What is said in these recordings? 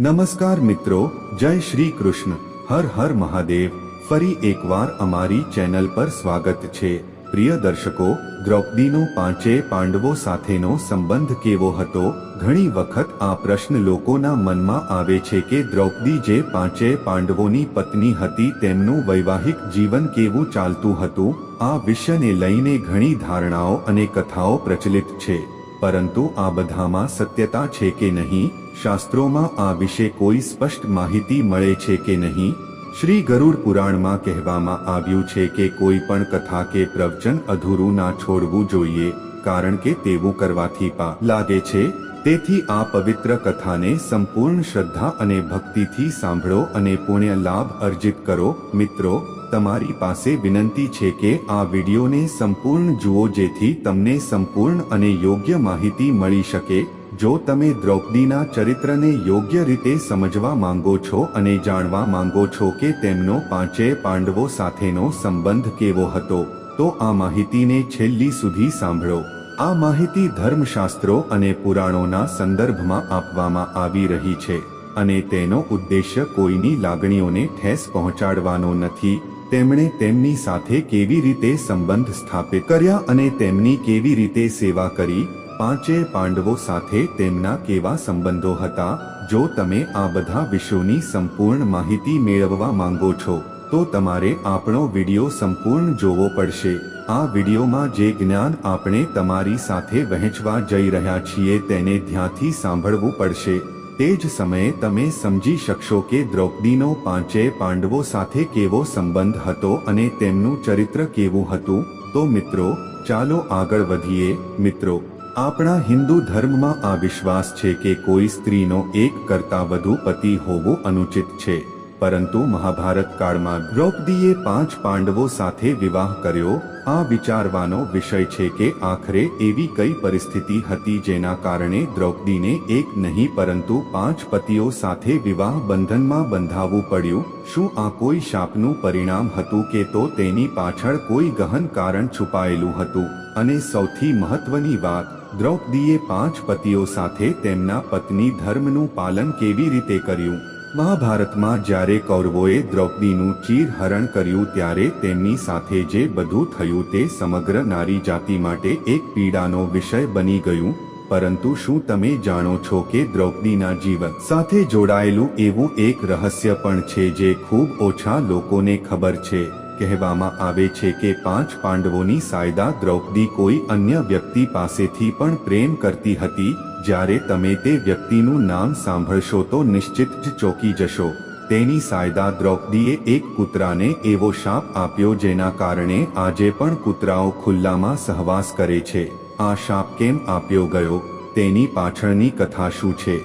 નમસ્કાર મિત્રો, જય શ્રી કૃષ્ણ. હર હર મહાદેવ. ફરી એકવાર અમારી ચેનલ પર સ્વાગત છે. પ્રિય દર્શકો, દ્રૌપદીનો પાંચે પાંડવો સાથેનો સંબંધ કેવો હતો? ઘણી વખત આ પ્રશ્ન લોકોના મનમાં આવે છે કે દ્રૌપદી જે પાંચે પાંડવોની પત્ની હતી, તેમનું વૈવાહિક જીવન કેવું ચાલતું હતું? આ વિષયને લઈને ઘણી ધારણાઓ અને કથાઓ પ્રચલિત છે. પરંતુ આ બધામાં સત્યતા છે કે નહીં? શાસ્ત્રોમાં આ વિશે કોઈ સ્પષ્ટ માહિતી મળે છે કે નહીં? શ્રી ગરુડ પુરાણમાં કહેવામાં આવ્યું છે કે કોઈ પણ કથા કે પ્રવચન અધૂરું ના છોડવું જોઈએ, કારણ કે તેવું કરવાથી પા લાગે છે. તેથી આ પવિત્ર કથાને સંપૂર્ણ શ્રદ્ધા અને ભક્તિથી સાંભળો અને પુણ્ય લાભ અર્જિત કરો. મિત્રો તમારી પાસે વિનંતી છે કે આ વિડીયોને સંપૂર્ણ જુઓ જેથી તમને સંપૂર્ણ અને યોગ્ય માહિતી મળી શકે. જો તમે દ્રૌપદીના ચરિત્રને યોગ્ય રીતે સમજવા માંગો છો અને જાણવા માંગો છો કે તેમનો પાંચેય પાંડવો સાથેનો સંબંધ કેવો હતો, તો આ માહિતીને છેલ્લી સુધી સાંભળો. આ માહિતી ધર્મશાસ્ત્રો અને પુરાણોના સંદર્ભમાં આપવામાં આવી રહી છે અને તેનો ઉદ્દેશ્ય કોઈની લાગણીઓને ઠેસ પહોંચાડવાનો નથી. તેમણે તેમની સાથે કેવી રીતે સંબંધ સ્થાપિત કર્યા અને તેમની કેવી રીતે સેવા કરી? પાંચે પાંડવો સાથે તેમના કેવા સંબંધો હતા? જો તમે આ બધા વિષયોની સંપૂર્ણ માહિતી મેળવવા માંગો છો, તો તમારે આપણો વિડિયો સંપૂર્ણ જોવો પડશે. આ વિડિયોમાં જે જ્ઞાન આપણે તમારી સાથે વહેંચવા જઈ રહ્યા છીએ તેને ધ્યાનથી સાંભળવું પડશે. તે જ સમયે તમે સમજી શકશો કે દ્રૌપદીનો પાંચે પાંડવો સાથે કેવો સંબંધ હતો અને તેમનું ચરિત્ર કેવું હતું. તો મિત્રો, ચાલો આગળ વધીએ. મિત્રો, આપણા હિન્દુ ધર્મમાં આ વિશ્વાસ છે કે કોઈ સ્ત્રીનો એક કરતાં વધુ પતિ હોવું અનુચિત છે. પરંતુ મહાભારત કાળમાં દ્રૌપદીએ પાંચ પાંડવો સાથે વિવાહ કર્યો. આ વિચારવાનો વિષય છે કે આખરે એવી કઈ પરિસ્થિતિ હતી જેના કારણે દ્રૌપદીને એક નહીં પરંતુ પાંચ પતિઓ સાથે વિવાહ બંધનમાં બંધાવવું પડ્યું. શું આ કોઈ શાપનું પરિણામ હતું કે તો તેની પાછળ કોઈ ગહન કારણ છુપાયેલું હતું? અને સૌથી મહત્વની વાત, દ્રૌપદીએ પાંચ પતિઓ સાથે તેમના પત્ની ધર્મનું પાલન કેવી રીતે કર્યું? મહાભારતમાં જ્યારે કૌરવોએ દ્રૌપદીનું ચીરહરણ કર્યું ત્યારે તેમની સાથે જે બધું થયું તે સમગ્ર નારી જાતિ માટે એક પીડાનો વિષય બની ગયું. પરંતુ શું તમે જાણો છો કે દ્રૌપદીના જીવન સાથે જોડાયેલું એવું એક રહસ્ય પણ છે જે ખૂબ ઓછા લોકોને ખબર છે? કહેવામાં આવે છે કે પાંચ પાંડવોની સાયદા દ્રૌપદી કોઈ અન્ય વ્યક્તિ પાસેથી પણ પ્રેમ કરતી હતી. જ્યારે તમે તે વ્યક્તિનું નામ સાંભળશો તો નિશ્ચિત જ ચોકી જશો. તેની સાયદા દ્રૌપદીએ એક કૂતરાને એવો શાપ આપ્યો જેના કારણે આજે પણ કૂતરાઓ ખુલ્લામાં સહવાસ કરે છે. આ શાપ કેમ આપ્યો ગયો? તેની પાછળની કથા શું છે?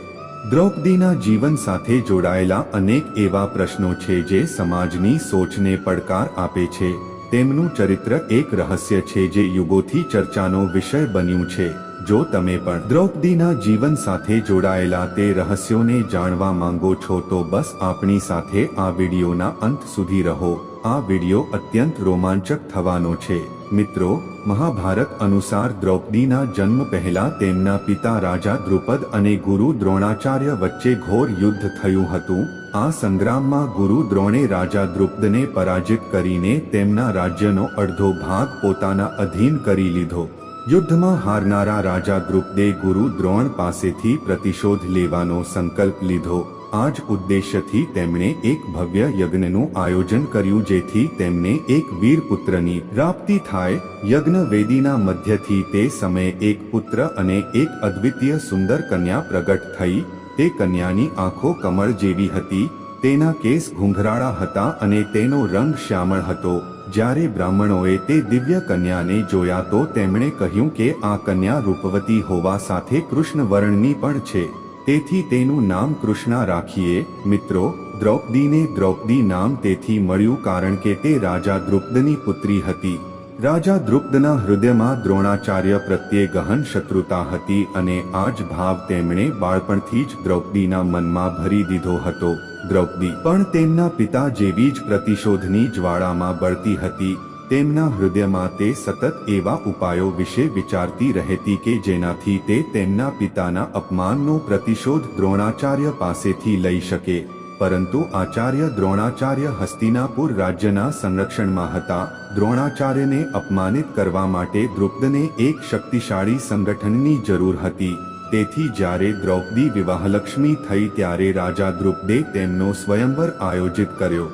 દ્રૌપદીના જીવન સાથે જોડાયેલા અનેક એવા પ્રશ્નો છે જે સમાજની સોચને પડકાર આપે છે. તેમનું ચરિત્ર એક રહસ્ય છે જે યુગોથી ચર્ચાનો વિષય બન્યું છે. જો તમે પણ દ્રૌપદીના જીવન સાથે જોડાયેલા તે રહસ્યોને જાણવા માંગો છો તો બસ આપણી સાથે આ વિડીયોના અંત સુધી રહો. આ વીડિયો અત્યંત રોમાંચક થવાનો છે. મિત્રો, મહાભારત અનુસાર દ્રૌપદીના જન્મ પહેલા તેમના પિતા રાજા દ્રુપદ અને ગુરુ દ્રોણાચાર્ય વચ્ચે ઘોર યુદ્ધ થયું હતું. આ સંગ્રામમાં ગુરુ દ્રોણે રાજા દ્રુપદને પરાજિત કરીને તેમના રાજ્યનો અડધો ભાગ પોતાના અધીન કરી લીધો. યુદ્ધમાં હારનારા રાજા દ્રુપદે ગુરુ દ્રોણ પાસેથી પ્રતિશોધ લેવાનો સંકલ્પ લીધો. આ જ ઉદ્દેશ્યથી તેમણે એક ભવ્ય યજ્ઞનું આયોજન કર્યું જેથી તેમને એક વીર પુત્રની પ્રાપ્તિ થાય. યજ્ઞ વેદીના મધ્યથી તે સમયે એક પુત્ર અને એક અદ્વિતીય સુંદર કન્યા પ્રગટ થઈ. તે કન્યાની આંખો કમળ જેવી હતી. તેના કેસ ઘૂંઘરાળા હતા અને તેનો રંગ શ્યામળ હતો. જ્યારે બ્રાહ્મણોએ તે દિવ્ય કન્યાને જોયા તો તેમણે કહ્યું કે આ કન્યા રૂપવતી હોવા સાથે કૃષ્ણ વર્ણની પણ છે. તેથી તેનું નામ કૃષ્ણા રાખીએ. મિત્રો, દ્રૌપદીને દ્રૌપદી નામ તેથી મળ્યું કારણ કે તે રાજા દ્રુપદની પુત્રી હતી. રાજા દ્રુપદના હૃદયમાં દ્રોણાચાર્ય પ્રત્યે ગહન શત્રુતા હતી અને આ જ ભાવ તેમણે બાળપણથી જ દ્રૌપદીના મનમાં ભરી દીધો હતો. દ્રૌપદી. પણ તેમના પિતા જેવી જ પ્રતિશોધની જ્વાળામાં બળતી હતી. તેમના હૃદયમાં તે સતત એવા ઉપાયો વિશે વિચારતી રહેતી કે જેનાથી તે તેમના પિતાના અપમાનનો પ્રતિશોધ દ્રોણાચાર્ય પાસેથી લઈ શકે. પરંતુ આચાર્ય દ્રોણાચાર્ય હસ્તિનાપુર રાજ્યના સંરક્ષણમાં હતા. દ્રોણાચાર્યને અપમાનિત કરવા માટે દ્રુપદને એક શક્તિશાળી સંગઠનની જરૂર હતી. તેથી જ્યારે દ્રૌપદી વિવાહલક્ષ્મી થઈ ત્યારે રાજા દ્રુપદે તેમનો સ્વયંવર આયોજિત કર્યો.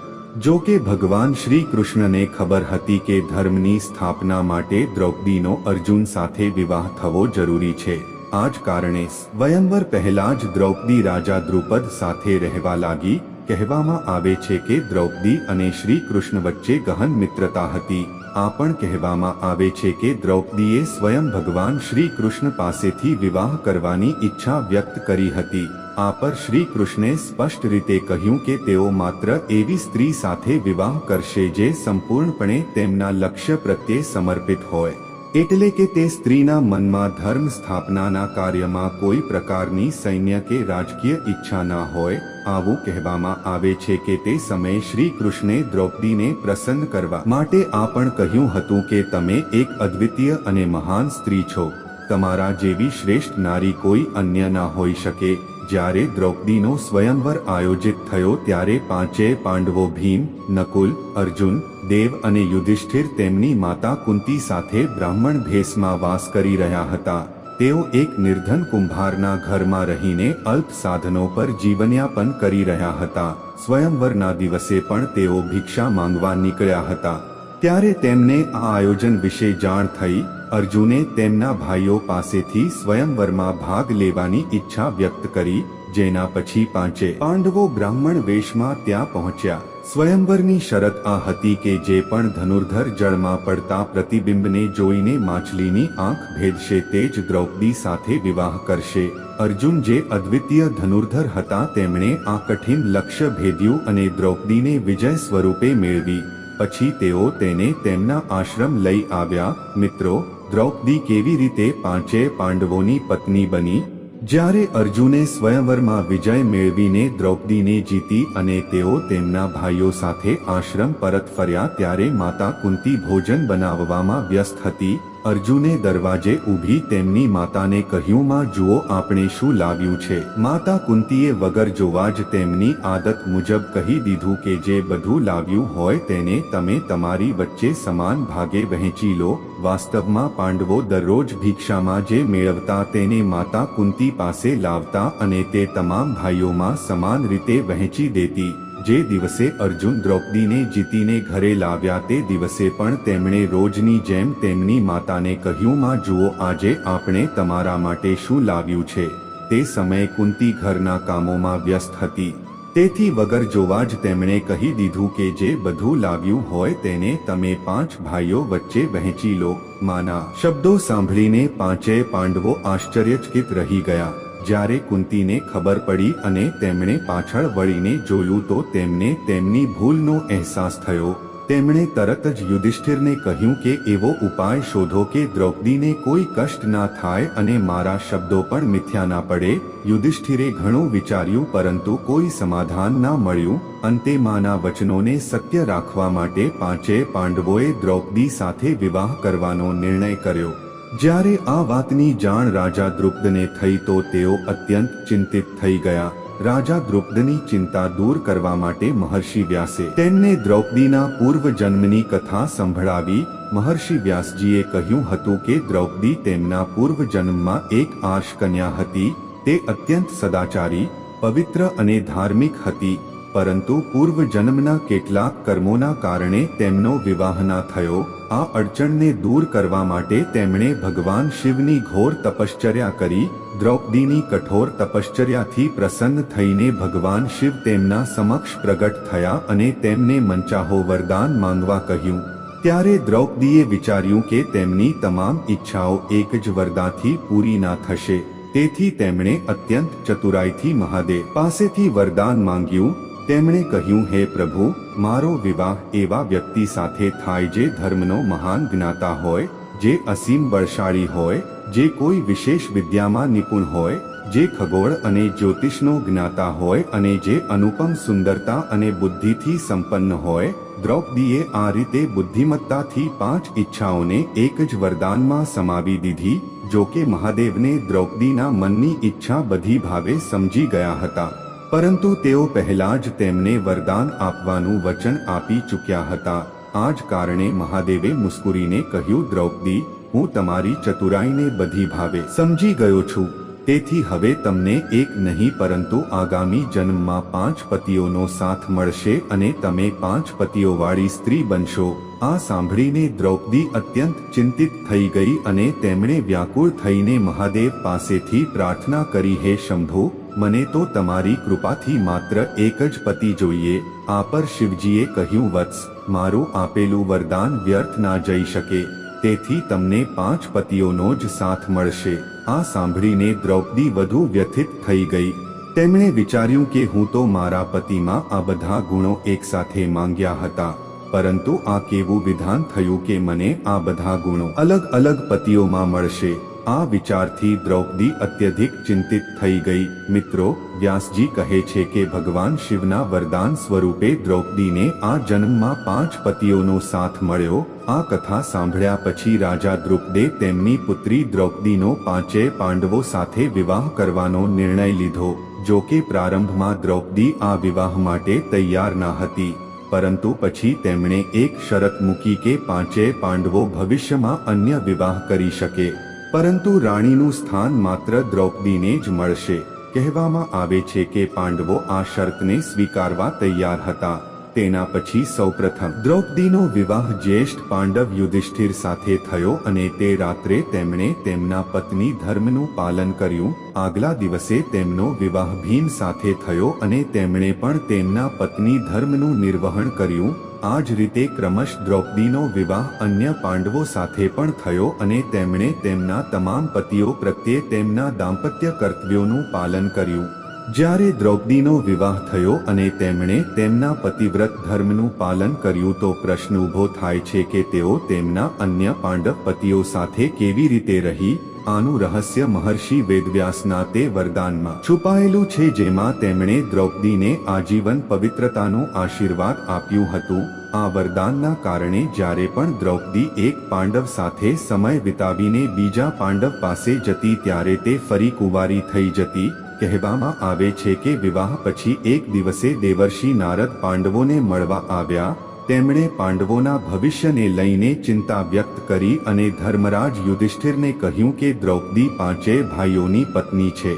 જો કે ભગવાન શ્રી કૃષ્ણને ખબર હતી કે ધર્મની સ્થાપના માટે દ્રૌપદીનો અર્જુન સાથે વિવાહ થવો જરૂરી છે. આ જ કારણે સ્વયંવર પહેલા જ દ્રૌપદી રાજા દ્રુપદ સાથે રહેવા લાગી. કહેવામાં આવે છે કે દ્રૌપદી અને શ્રી કૃષ્ણ વચ્ચે ગહન મિત્રતા હતી. આ પણ કહેવામાં આવે છે કે દ્રૌપદીએ સ્વયં ભગવાન શ્રી કૃષ્ણ પાસેથી વિવાહ કરવાની ઈચ્છા વ્યક્ત કરી હતી. આ પર શ્રી કૃષ્ણે સ્પષ્ટ રીતે કહ્યું કે તેઓ માત્ર એવી સ્ત્રી સાથે વિવાહ કરશે જે સંપૂર્ણપણે તેમના લક્ષ્ય પ્રત્યે સમર્પિત હોય. એટલે કે તે સ્ત્રીના મનમાં ધર્મ સ્થાપનાના કાર્યમાં કોઈ પ્રકારની સૈન્ય કે રાજકીય ઈચ્છા ના હોય આવું કહેવામાં આવે છે કે તે સમયે શ્રી કૃષ્ણે દ્રૌપદીને પ્રસન્ન કરવા માટે આ પણ કહ્યું હતું કે તમે એક અદ્વિતીય અને મહાન સ્ત્રી છો. તમારા જેવી શ્રેષ્ઠ નારી કોઈ અન્ય ના હોઈ શકે. જ્યારે દ્રૌપદીનો સ્વયંવર આયોજિત થયો ત્યારે પાંચે પાંડવો ભીમ, નકુલ, અર્જુન, દેવ અને યુધિષ્ઠિર તેમની માતા કુંતી સાથે બ્રાહ્મણ ભેસમાં વાસ કરી રહ્યા હતા. તેઓ એક નિર્ધન કુંભારના ઘરમાં રહીને અલ્પ સાધનો પર જીવનયાપન કરી રહ્યા હતા. સ્વયંવરના દિવસે પણ તેઓ ભિક્ષા માંગવા નીકળ્યા હતા. ત્યારે તેમને આ આયોજન વિશે જાણ થઈ. અર્જુને તેમના ભાઈઓ પાસેથી સ્વયંવરમાં ભાગ લેવાની ઈચ્છા વ્યક્ત કરી, જેના પછી પાંચે પાંડવો બ્રાહ્મણ વેશમાં ત્યાં પહોંચ્યા. સ્વયંવરની શરત આ હતી કે જે પણ ધનુર્ધર જળમાં પડતા પ્રતિબિંબને જોઈને માછલીની આંખ ભેદશે તે જ દ્રૌપદી સાથે વિવાહ કરશે. અર્જુન જે અદ્વિતીય ધનુર્ધર હતા તેમણે આ કઠિન લક્ષ્ય ભેદ્યું અને દ્રૌપદીને વિજય સ્વરૂપે મેળવી. પછી તેઓ તેને તેમના આશ્રમ લઈ આવ્યા. મિત્રો, દ્રૌપદી કેવી રીતે પાંચે પાંડવોની પત્ની બની? જ્યારે અર્જુને સ્વયંવરમાં વિજય મેળવીને દ્રૌપદીને જીતી અને તેઓ તેમના ભાઈઓ સાથે આશ્રમ પરત ફર્યા ત્યારે માતા કુંતી ભોજન બનાવવામાં વ્યસ્ત હતી. અર્જુને દરવાજે ઊભી તેમની માતાને કહ્યું, માં, જુઓ આપણે શું લાવ્યું છે. માતા કુંતીએ વગર જોવા જ તેમની આદત મુજબ કહી દીધું કે જે બધું લાવ્યું હોય તેને તમે તમારી વચ્ચે સમાન ભાગે વહેંચી લો. વાસ્તવમાં પાંડવો દરરોજ ભિક્ષામાં જે મેળવતા તેને માતા કુંતી પાસે લાવતા અને તે તમામ ભાઈઓમાં સમાન રીતે વહેંચી દેતી. જે દિવસે અર્જુન દ્રૌપદીને જીતીને ઘરે લાવ્યા તે દિવસે પણ તેમણે રોજની જેમ તેમની માતાને કહ્યું, માં, જુઓ, આજે આપણે તમારા માટે શું લાવ્યું છે? તે સમયે કુંતી ઘરના કામોમાં વ્યસ્ત હતી. તેથી વગર જોવા જ તેમણે કહી દીધું કે જે બધું લાવ્યું હોય તેને તમે પાંચ ભાઈઓ વચ્ચે વહેંચી લો. માના શબ્દો સાંભળીને પાંચેય પાંડવો આશ્ચર્યચકિત રહી ગયા. જ્યારે કુંતીને ખબર પડી અને તેમણે પાછળ વળીને જોયું તો તેમને તેમની ભૂલનો અહેસાસ થયો. તેમણે તરત જ યુધિષ્ઠિરને કહ્યું કે એવો ઉપાય શોધો કે દ્રૌપદીને કોઈ કષ્ટ ના થાય અને મારા શબ્દો પણ મિથ્યા ના પડે. યુધિષ્ઠિરે ઘણું વિચાર્યું પરંતુ કોઈ સમાધાન ના મળ્યું. અંતે માના વચનોને સત્ય રાખવા માટે પાંચે પાંડવોએ દ્રૌપદી સાથે વિવાહ કરવાનો નિર્ણય કર્યો. જ્યારે આ વાતની જાણ રાજા દ્રુપદને થઈ તો તેઓ અત્યંત ચિંતિત થઈ ગયા. રાજા દ્રુપદની ચિંતા દૂર કરવા માટે મહર્ષિ વ્યાસે તેમને દ્રૌપદીના પૂર્વ જન્મની કથા સંભળાવી મહર્ષિ વ્યાસજીએ કહ્યું હતું કે દ્રૌપદી તેમના પૂર્વ જન્મમાં એક આર્ષ કન્યા હતી. તે અત્યંત સદાચારી, પવિત્ર અને ધાર્મિક હતી, પરંતુ પૂર્વ જન્મના કેટલાક કર્મોના કારણે તેમનો વિવાહ ના થયો. આ અડચણને દૂર કરવા માટે તેમણે ભગવાન શિવની ઘોર તપશ્ચર્યા કરી, દ્રૌપદીની કઠોર તપશ્ચર્યાથી પ્રસન્ન થઈને ભગવાન શિવ તેમના સમક્ષ પ્રગટ થયા અને તેમને મંચાહો વરદાન માંગવા કહ્યું. ત્યારે દ્રૌપદીએ વિચાર્યું કે તેમની તમામ ઈચ્છાઓ એક જ વરદાથી પૂરી ના થશે. તેથી તેમણે અત્યંત ચતુરાઈથી મહાદેવ પાસેથી વરદાન માંગ્યું તેમણે કહ્યું, હે પ્રભુ, મારો વિવાહ એવા વ્યક્તિ સાથે થાય જે ધર્મનો મહાન જ્ઞાતા હોય, જે અસીમ બળશાળી હોય, જે કોઈ વિશેષ વિદ્યામાં નિપુણ હોય, જે ખગોળ અને જ્યોતિષનો જ્ઞાતા હોય અને જે અનુપમ સુંદરતા અને બુદ્ધિથી સંપન્ન હોય, દ્રૌપદીએ આ રીતે બુદ્ધિમત્તાથી પાંચ ઈચ્છાઓને એક જ વરદાનમાં સમાવી દીધી, જો કે મહાદેવને દ્રૌપદીના મનની ઈચ્છા બધી ભાવે સમજી ગયા હતા. પરંતુ તેઓ પહેલા જ તેમને વરદાન આપવાનું વચન આપી ચૂક્યા હતા. આ જ કારણે મહાદેવે મુસ્કુરીને કહ્યું, દ્રૌપદી, હું તમારી ચતુરાઈને બધી ભાવે સમજી ગયો છું. તેથી હવે તમને એક નહીં, પરંતુ આગામી જન્મમાં પાંચ પતિઓનો સાથ મળશે અને તમે પાંચ પતિઓવાળી સ્ત્રી બનશો. આ સાંભળીને દ્રૌપદી અત્યંત ચિંતિત થઈ ગઈ અને તેમણે વ્યાકુળ થઈને મહાદેવ પાસેથી પ્રાર્થના કરી, હે શંભુ મને તો તમારી કૃપાથી માત્ર એક જ પતિ જોઈએ, આ પર શિવજીએ કહ્યું, વત્સ, મારું આપેલું વરદાન વ્યર્થ ના જઈ શકે, તેથી તમને પાંચ પતિઓનો જ સાથ મળશે. આ સાંભળીને દ્રૌપદી વધુ વ્યથિત થઈ ગઈ. તેમણે વિચાર્યું કે હું તો મારા પતિમાં આ બધા ગુણો એકસાથે માંગ્યા હતા, પરંતુ આ કેવું વિધાન થયું કે મને આ બધા ગુણો અલગ અલગ પતિઓમાં મળશે. આ વિચારથી દ્રૌપદી અત્યધિક ચિંતિત થઈ ગઈ. મિત્રો, વ્યાસજી કહે છે કે ભગવાન શિવના વરદાન સ્વરૂપે દ્રૌપદીને આ જન્મમાં પાંચ પતિઓનો સાથ મળ્યો. આ કથા સાંભળ્યા પછી રાજા દ્રુપદે તેમની પુત્રી દ્રૌપદીનો પાંચે પાંડવો સાથે વિવાહ કરવાનો નિર્ણય લીધો. જો કે પ્રારંભમાં દ્રૌપદી આ વિવાહ માટે તૈયાર ના હતી. પરંતુ પછી તેમણે એક શરત મૂકી કે પાંચે પાંડવો ભવિષ્યમાં અન્ય વિવાહ કરી શકે. પરંતુ રાણીનું સ્થાન માત્ર દ્રૌપદીને જ મળશે. કહેવામાં આવે છે કે પાંડવો આ શરતને સ્વીકારવા તૈયાર હતા. તેના પછી સૌપ્રથમ દ્રૌપદીનો વિવાહ જ્યેષ્ઠ પાંડવ યુધિષ્ઠિર સાથે થયો અને તે રાત્રે તેમણે તેમના પત્ની ધર્મનું પાલન કર્યું. આગલા દિવસે તેમનો વિવાહ ભીમ સાથે થયો અને તેમણે પણ તેમના પત્ની ધર્મનું નિર્વહન કર્યું. આ જ રીતે ક્રમશ દ્રૌપદીનો વિવાહ અન્ય પાંડવો સાથે પણ થયો અને તેમણે તેમના તમામ પતિઓ પ્રત્યે તેમના દાંપત્ય કર્તવ્યોનું પાલન કર્યું. જ્યારે દ્રૌપદીનો વિવાહ થયો અને તેમણે તેમના પતિવ્રત ધર્મનું પાલન કર્યું તો પ્રશ્ન ઊભો થાય છે કે તેઓ તેમના અન્ય પાંડવ પતિઓ સાથે કેવી રીતે રહી? આનું રહસ્ય મહર્ષિ વેદવ્યાસના તે વરદાનમાં છુપાયેલું છે, જેમાં તેમણે દ્રૌપદીને આજીવન પવિત્રતાનું આશીર્વાદ આપ્યું હતું. આ વરદાનના કારણે જ્યારે પણ દ્રૌપદી એક પાંડવ સાથે સમય વિતાવીને બીજા પાંડવ પાસે જતી, ત્યારે તે ફરી કુંવારી થઈ જતી. કહેવામાં આવે છે કે વિવાહ પછી એક દિવસે દેવર્ષિ નારદ પાંડવોને મળવા આવ્યા. તેમણે પાંડવોના ભવિષ્યને લઈને ચિંતા વ્યક્ત કરી અને ધર્મરાજ યુધિષ્ઠિરને કહ્યું કે દ્રૌપદી પાંચે ભાઈઓની પત્ની છે.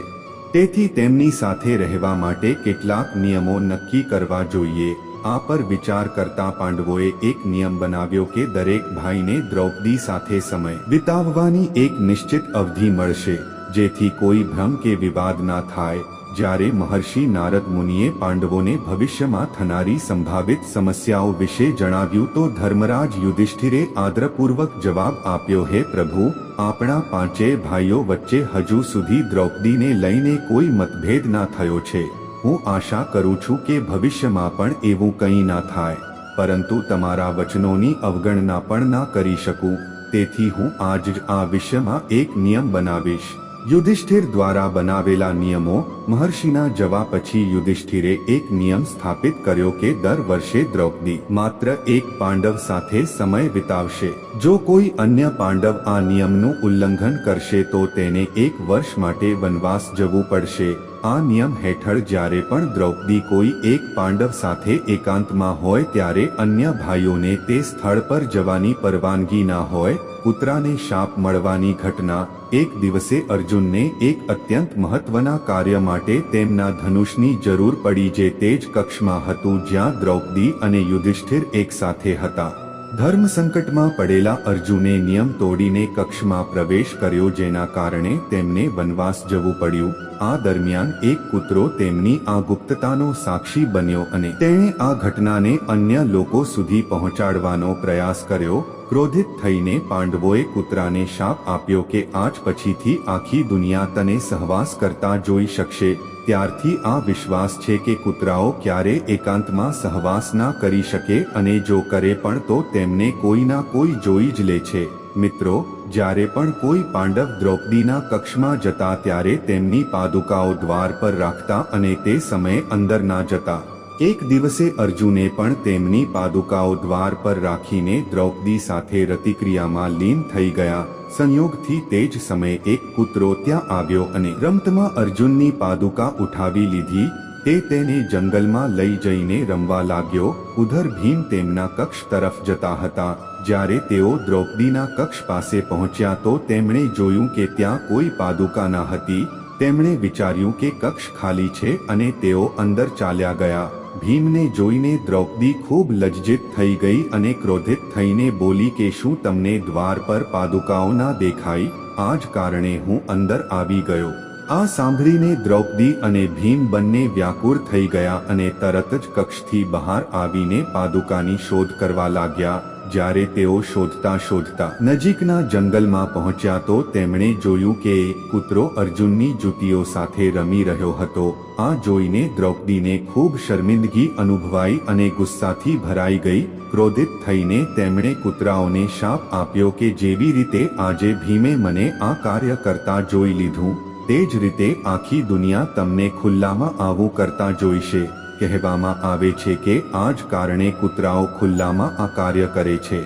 તેથી તેમની સાથે રહેવા માટે કેટલાક નિયમો નક્કી કરવા જોઈએ. આ પર વિચાર કરતા પાંડવોએ એક નિયમ બનાવ્યો કે દરેક ભાઈને દ્રૌપદી સાથે સમય વિતાવવાની એક નિશ્ચિત અવધિ મળશે, જેથી કોઈ ભ્રમ કે વિવાદ ના થાય. જ્યારે મહર્ષિ નારદ મુનિએ પાંડવોને ભવિષ્યમાં થનારી સંભાવિત સમસ્યાઓ વિશે જણાવ્યું તો ધર્મરાજ યુધિષ્ઠિરે આદરપૂર્વક જવાબ આપ્યો, હે પ્રભુ, આપણા પાંચે ભાઈઓ વચ્ચે હજુ સુધી દ્રૌપદીને લઈને કોઈ મતભેદ ના થયો છે. હું આશા કરું છું કે ભવિષ્યમાં પણ એવું કંઈ ના થાય, પરંતુ તમારા વચનોની અવગણના પણ ના કરી શકું. તેથી હું આજ આ વિષયમાં એક નિયમ બનાવીશ. યુધિષ્ઠિર દ્વારા બનાવેલા નિયમો, મહર્ષિના જવા પછી યુધિષ્ઠિરે એક નિયમ સ્થાપિત કર્યો કે દર વર્ષે દ્રૌપદી માત્ર એક પાંડવ સાથે સમય વિતાવશે. જો કોઈ અન્ય પાંડવ આ નિયમનું ઉલ્લંઘન કરશે તો તેને એક વર્ષ માટે વનવાસ જવું પડશે. આ નિયમ હેઠળ જ્યારે પણ દ્રૌપદી કોઈ એક પાંડવ સાથે એકાંતમાં હોય ત્યારે અન્ય ભાઈઓને તે સ્થળ પર જવાની પરવાનગી ના હોય કૂતરાને શાપ મળવાની ઘટના એક દિવસે અર્જુનને એક અત્યંત મહત્વના કાર્ય માટે તેમના ધનુષની જરૂર પડી જે તે જ કક્ષમાં હતું જ્યાં દ્રૌપદી અને યુધિષ્ઠિર એક સાથે હતા. ધર્મ સંકટમાં પડેલા અર્જુને નિયમ તોડીને કક્ષમાં પ્રવેશ કર્યો જેના કારણે તેમને વનવાસ જવું પડ્યું. આ દરમિયાન એક કૂતરો તેમની આ ગુપ્તતાનો સાક્ષી બન્યો અને તેણે આ ઘટનાને અન્ય લોકો સુધી પહોંચાડવાનો પ્રયાસ કર્યો. ક્રોધિત થઈને પાંડવોએ કૂતરાને શાપ આપ્યો કે આજ પછીથી આખી દુનિયા તને સહવાસ કરતા જોઈ શકશે. ત્યારથી આ વિશ્વાસ છે કે કૂતરાઓ ક્યારે એકાંતમાં સહવાસ ના કરી શકે અને જો કરે પણ તો તેમને કોઈના કોઈ જોઈ જ લે છે. મિત્રો, જ્યારે પણ કોઈ પાંડવ દ્રૌપદીના કક્ષમાં જતા ત્યારે તેમની પાદુકાઓ દ્વાર પર રાખતા અને તે સમયે અંદર ના જતા. એક દિવસે અર્જુને પણ તેમની પાદુકાઓ દ્વાર પર રાખીને દ્રૌપદી સાથે રતિક્રિયામાં લીન થઈ ગયા. સંયોગથી તે જ સમયે એક કૂતરો ત્યાં આવ્યો અને રમતમાં અર્જુનની પાદુકા ઉઠાવી લીધી. તે તેને જંગલમાં લઈ જઈને રમવા લાગ્યો. ઉધર ભીમ તેમના કક્ષ તરફ જતા હતા. જ્યારે તેઓ દ્રૌપદીના કક્ષ પાસે પહોંચ્યા તો તેમણે જોયું કે ત્યાં કોઈ પાદુકા ન હતી. તેમણે વિચાર્યું કે કક્ષ ખાલી છે અને તેઓ અંદર ચાલ્યા ગયા. ભીમને જોઈને દ્રૌપદી ખૂબ લજ્જિત થઈ ગઈ અને ક્રોધિત થઈને બોલી કે શું તમને દ્વાર પર પાદુકાઓ ના દેખાઈ આ જ કારણે હું અંદર આવી ગયો. આ સાંભળીને દ્રૌપદી અને ભીમ બંને વ્યાકુળ થઈ ગયા અને તરત જ કક્ષથી બહાર આવીને પાદુકાની શોધ કરવા લાગ્યા. જ્યારે તેઓ શોધતા શોધતા નજીકના જંગલમાં પહોંચ્યા તો તેમણે જોયું કે એક કૂતરો અર્જુનની જુતીઓ સાથે રમી રહ્યો હતો. આ જોઈને દ્રૌપદીને ખૂબ શર્મિંદગી અનુભવાઈ અને ગુસ્સાથી ભરાઈ ગઈ. ક્રોધિત થઈને તેમણે કૂતરાઓને શાપ આપ્યો કે જેવી રીતે આજે ભીમે મને આ કાર્ય કરતા જોઈ લીધું, તે જ રીતે આખી દુનિયા તમને ખુલ્લામાં આવું કરતા જોઈશે. કહેવામાં આવે છે કે આ જ કારણે કૂતરાઓ ખુલ્લામાં આ કાર્ય કરે છે.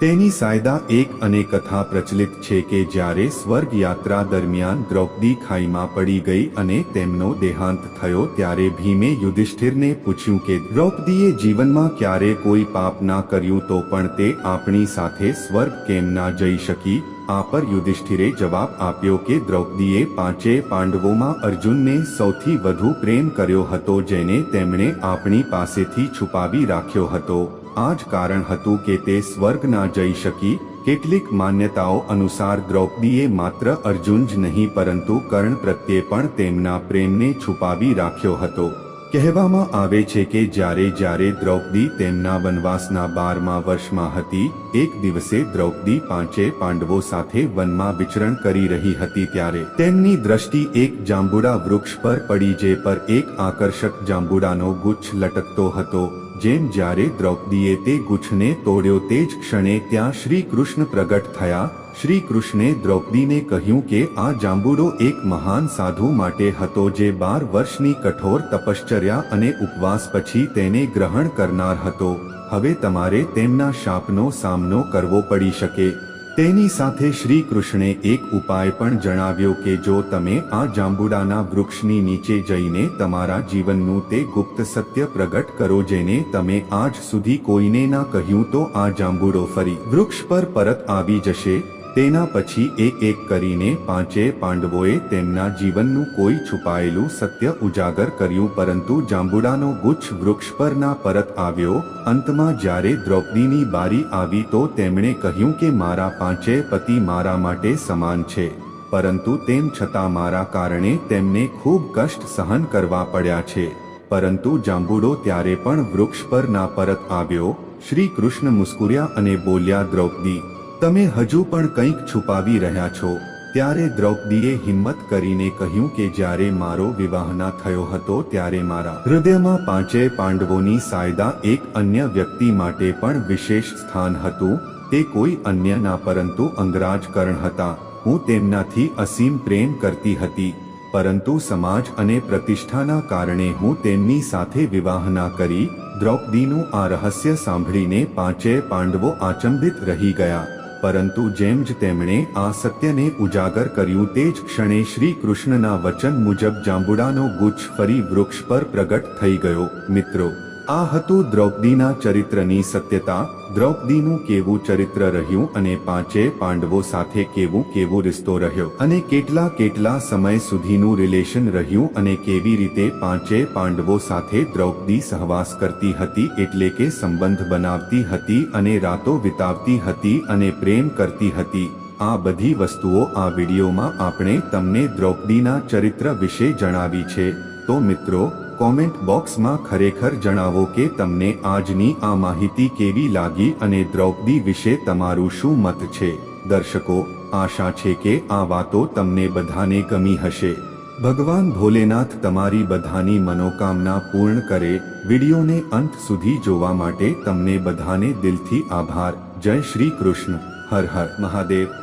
તેની સાયદા એક અને કથા પ્રચલિત છે કે જ્યારે સ્વર્ગ યાત્રા દરમિયાન દ્રૌપદી ખાઈમાં પડી ગઈ અને તેમનો દેહાંત થયો ત્યારે ભીમે યુધિષ્ઠિરને પૂછ્યું કે, દ્રૌપદીએ જીવનમાં ક્યારે કોઈ પાપ ના કર્યું તો પણ તે આપણી સાથે સ્વર્ગ કેમ ના જઈ શકી? આ પર યુધિષ્ઠિરે જવાબ આપ્યો કે દ્રૌપદીએ પાંચે પાંડવોમાં અર્જુનને સૌથી વધુ પ્રેમ કર્યો હતો જેને તેમણે આપણી પાસેથી છુપાવી રાખ્યો હતો. આ જ કારણ હતું કે તે સ્વર્ગ ના જઈ શકી. કેટલીક માન્યતાઓ અનુસાર દ્રૌપદીએ માત્ર અર્જુન જ નહીં પરંતુ કર્ણ પ્રત્યે પણ તેમના પ્રેમને છુપાવી રાખ્યો હતો. કહેવામાં આવે છે કે જ્યારે જ્યારે દ્રૌપદી તેમના વનવાસના બારમા વર્ષમાં હતી, એક દિવસે દ્રૌપદી પાંચે પાંડવો સાથે વનમાં વિચરણ કરી રહી હતી ત્યારે તેમની દ્રષ્ટિ એક જાંબુડા વૃક્ષ પર પડી જે પર એક આકર્ષક જાંબુડાનો ગુચ્છ લટકતો હતો, જેમ જ્યારે દ્રૌપદીએ તે ગુચ્છને તોડ્યો તે જ ક્ષણે ત્યાં શ્રી કૃષ્ણ પ્રગટ થયા શ્રી કૃષ્ણે દ્રૌપદીને કહ્યું કે આ જાંબુડો એક મહાન સાધુ માટે હતો જે બાર વર્ષની કઠોર તપશ્ચર્યા અને ઉપવાસ પછી તેને ગ્રહણ કરનાર હતો. હવે તમારે તેમના શાપનો સામનો કરવો પડી શકે. તેની સાથે શ્રી કૃષ્ણે એક ઉપાય પણ જણાવ્યો કે જો તમે આ જાંબુડાના વૃક્ષની નીચે જઈને તમારા જીવનનું તે ગુપ્ત સત્ય પ્રગટ કરો જેને તમે આજ સુધી કોઈને ના કહ્યું તો આ જાંબુડો ફરી વૃક્ષ પર પરત આવી જશે. તેના પછી એક એક કરીને પાંચે પાંડવોએ તેમના જીવનનું કોઈ છુપાયેલું સત્ય ઉજાગર કર્યું, પરંતુ જાંબુડાનો ગુચ્છ વૃક્ષ પર ના પરત આવ્યો. અંતમાં જ્યારે દ્રૌપદીની બારી આવી તો તેમણે કહ્યું કે મારા પાંચે પતિ મારા માટે સમાન છે. પરંતુ તેમ છતાં મારા કારણે તેમને ખૂબ કષ્ટ સહન કરવા પડ્યા છે. પરંતુ જાંબુડો ત્યારે પણ વૃક્ષ પર ના પરત આવ્યો. શ્રી કૃષ્ણ મુસ્કુર્યા અને બોલ્યા, દ્રૌપદી તમે હજુ પણ કંઈક છુપાવી રહ્યા છો, ત્યારે દ્રૌપદીએ હિંમત કરીને કહ્યું કે જ્યારે મારો વિવાહના થયો હતો ત્યારે મારા હૃદયમાં પાંચેય પાંડવોની સાયદા એક અન્ય વ્યક્તિ માટે પણ વિશેષ સ્થાન હતું, તે કોઈ અન્ય ના પરંતુ અંગરાજ કર્ણ હતા. હું તેમનાથી અસીમ પ્રેમ કરતી હતી, પરંતુ સમાજ અને પ્રતિષ્ઠાના કારણે હું તેમની સાથે વિવાહ ના કરી, દ્રૌપદીનું આ રહસ્ય સાંભળીને પાંચેય પાંડવો આચંબિત રહી ગયા. પરંતુ જેમ જ તેમણે આ સત્યને ઉજાગર કર્યું તે જ ક્ષણે શ્રી કૃષ્ણના વચન મુજબ જાંબુડાનો ગુચ્છ ફરી વૃક્ષ પર પ્રગટ થઈ ગયો. મિત્રો આ હતું દ્રૌપદીના ચરિત્રની સત્યતા, દ્રૌપદીનું કેવું ચરિત્ર રહ્યું અને પાંચે પાંડવો સાથે કેવું કેવું રિશ્તો રહ્યો અને કેટલા કેટલા સમય સુધીનું રિલેશન રહ્યું અને કેવી રીતે પાંચે પાંડવો સાથે દ્રૌપદી સહવાસ કરતી હતી એટલે કે સંબંધ બનાવતી હતી અને રાતો વિતાવતી હતી અને પ્રેમ કરતી હતી. આ બધી વસ્તુઓ આ વિડીયોમાં આપણે તમને દ્રૌપદીના ચરિત્ર વિશે જણાવી છે. તો મિત્રો કોમેન્ટ બોક્સમાં ખરેખર જણાવો કે તમને આજની આ માહિતી કેવી લાગી અને દ્રૌપદી વિશે તમારું શું મત છે? દર્શકો, આશા છે કે આ વાતો તમને બધાને ગમી હશે. ભગવાન ભોલેનાથ તમારી બધાની મનોકામના પૂર્ણ કરે. વિડીયોને અંત સુધી જોવા માટે તમને બધાને દિલથી આભાર. જય શ્રી કૃષ્ણ. હર હર મહાદેવ.